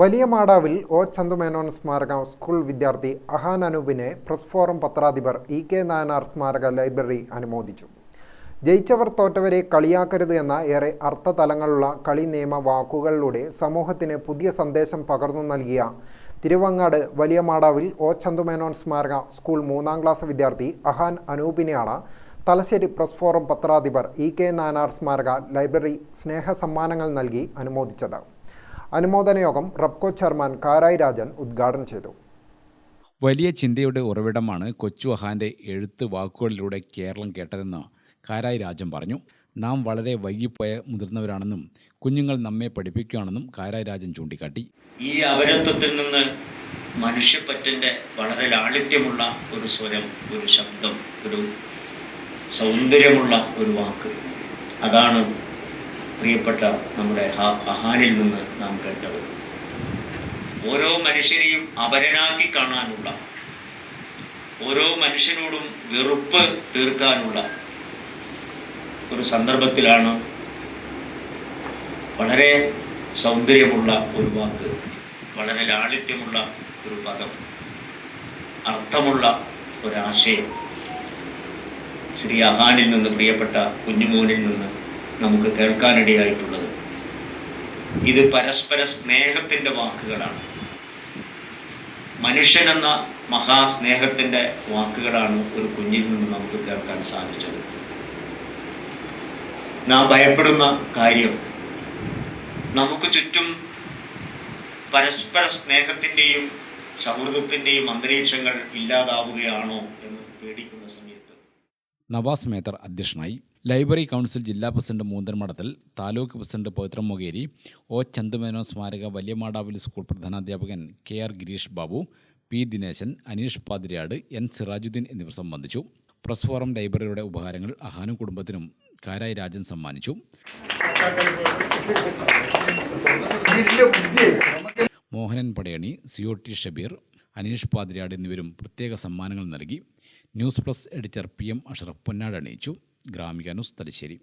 വലിയ മാടാവിൽ ഒ ചന്തുമേനോൻ സ്മാരക സ്കൂൾ വിദ്യാർത്ഥി അഹാൻ അനൂപിനെ പ്രസ് ഫോറം പത്രാധിപർ ഇ കെ നായനാർ സ്മാരക ലൈബ്രറി അനുമോദിച്ചു. ജയിച്ചവർ തോറ്റവരെ കളിയാക്കരുത് എന്ന ഏറെ അർത്ഥതലങ്ങളുള്ള കളി നിയമ വാക്കുകളിലൂടെ സമൂഹത്തിന് പുതിയ സന്ദേശം പകർന്നു നൽകിയ തിരുവങ്ങാട് വലിയ മാടാവിൽ ഒ ചന്തുമേനോൻ സ്മാരക സ്കൂൾ മൂന്നാം ക്ലാസ് വിദ്യാർത്ഥി അഹാൻ അനൂപിനെയാണ് തലശ്ശേരി പ്രസ് ഫോറം പത്രാധിപർ ഇ കെ നായനാർ സ്മാരക ലൈബ്രറി സ്നേഹ സമ്മാനങ്ങൾ നൽകി അനുമോദിച്ചത്. അനുമോദന യോഗം റബ്കോ ചെയർമാൻ കാരായി രാജൻ ഉദ്ഘാടനം ചെയ്തു. വലിയ ചിന്തയുടെ ഉറവിടമാണ് കൊച്ചു അഹാന്റെ എഴുത്ത് വാക്കുകളിലൂടെ കേരളം കേട്ടതെന്ന് കാരായി രാജൻ പറഞ്ഞു. നാം വളരെ വൈകിപ്പോയ മുതിർന്നവരാണെന്നും കുഞ്ഞുങ്ങൾ നമ്മെ പഠിപ്പിക്കുകയാണെന്നും കാരായി രാജൻ ചൂണ്ടിക്കാട്ടി. ഈ അപരത്വത്തിൽ നിന്ന് മനുഷ്യപ്പറ്റിന്റെ വളരെ ലാളിത്യമുള്ള ഒരു സ്വരം ഒരു ശബ്ദം ഒരു സൗന്ദര്യമുള്ള ഒരു വാക്ക്. അതാണ് പ്രിയപ്പെട്ട നമ്മുടെ അഹാനിൽ നിന്ന് നാം കേട്ടത്. ഓരോ മനുഷ്യരെയും അപരനാക്കി കാണാനുള്ള ഓരോ മനുഷ്യനോടും വെറുപ്പ് തീർക്കാനുള്ള ഒരു സന്ദർഭത്തിലാണ് വളരെ സൗന്ദര്യമുള്ള ഒരു വാക്ക് വളരെ ലാളിത്യമുള്ള ഒരു പദം അർത്ഥമുള്ള ഒരാശയം ശ്രീ അഹാനിൽ നിന്ന് പ്രിയപ്പെട്ട കുഞ്ഞുമോനിൽ നിന്ന് നമുക്ക് കേൾക്കാനിടയായിട്ടുള്ളത്. ഇത് പരസ്പര സ്നേഹത്തിന്റെ വാക്കുകളാണ്. മനുഷ്യനെന്ന മഹാസ്നേഹത്തിന്റെ വാക്കുകളാണ് ഒരു കുഞ്ഞിൽ നിന്ന് നമുക്ക് കേൾക്കാൻ സാധിച്ചത്. നാം ഭയപ്പെടുന്ന കാര്യം നമുക്ക് ചുറ്റും പരസ്പര സ്നേഹത്തിന്റെയും സൗഹൃദത്തിന്റെയും അന്തരീക്ഷങ്ങൾ ഇല്ലാതാവുകയാണോ എന്ന് പേടിക്കുന്ന സമയത്ത്. നവാസ് മേത്തർ അധ്യക്ഷനായി ലൈബ്രറി കൗൺസിൽ ജില്ലാ president Moonthan Madathil taluk president Pavithram Mokeri O Chandumenon സ്മാരക വലിയമാടാവിൽ school പ്രധാനാധ്യാപകൻ K R Girish Babu P Dineshan Aneesh Pathiriyad N Sirajuddin എന്നിവർ സംബന്ധിച്ചു. പ്രസ് ഫോറം ലൈബ്രറിയുടെ ഉപഹാരങ്ങൾ അഹാനും കുടുംബത്തിനും കാരായി രാജൻ സമ്മാനിച്ചു. Mohanan Padayani C O T Shabeer Aneesh Pathiriyad എന്നിവരും പ്രത്യേക സമ്മാനങ്ങൾ നൽകി. News plus editor P M Ashraf പൊന്നാട് അണിയിച്ചു. ഗ്രാമിക തലശ്ശേരി.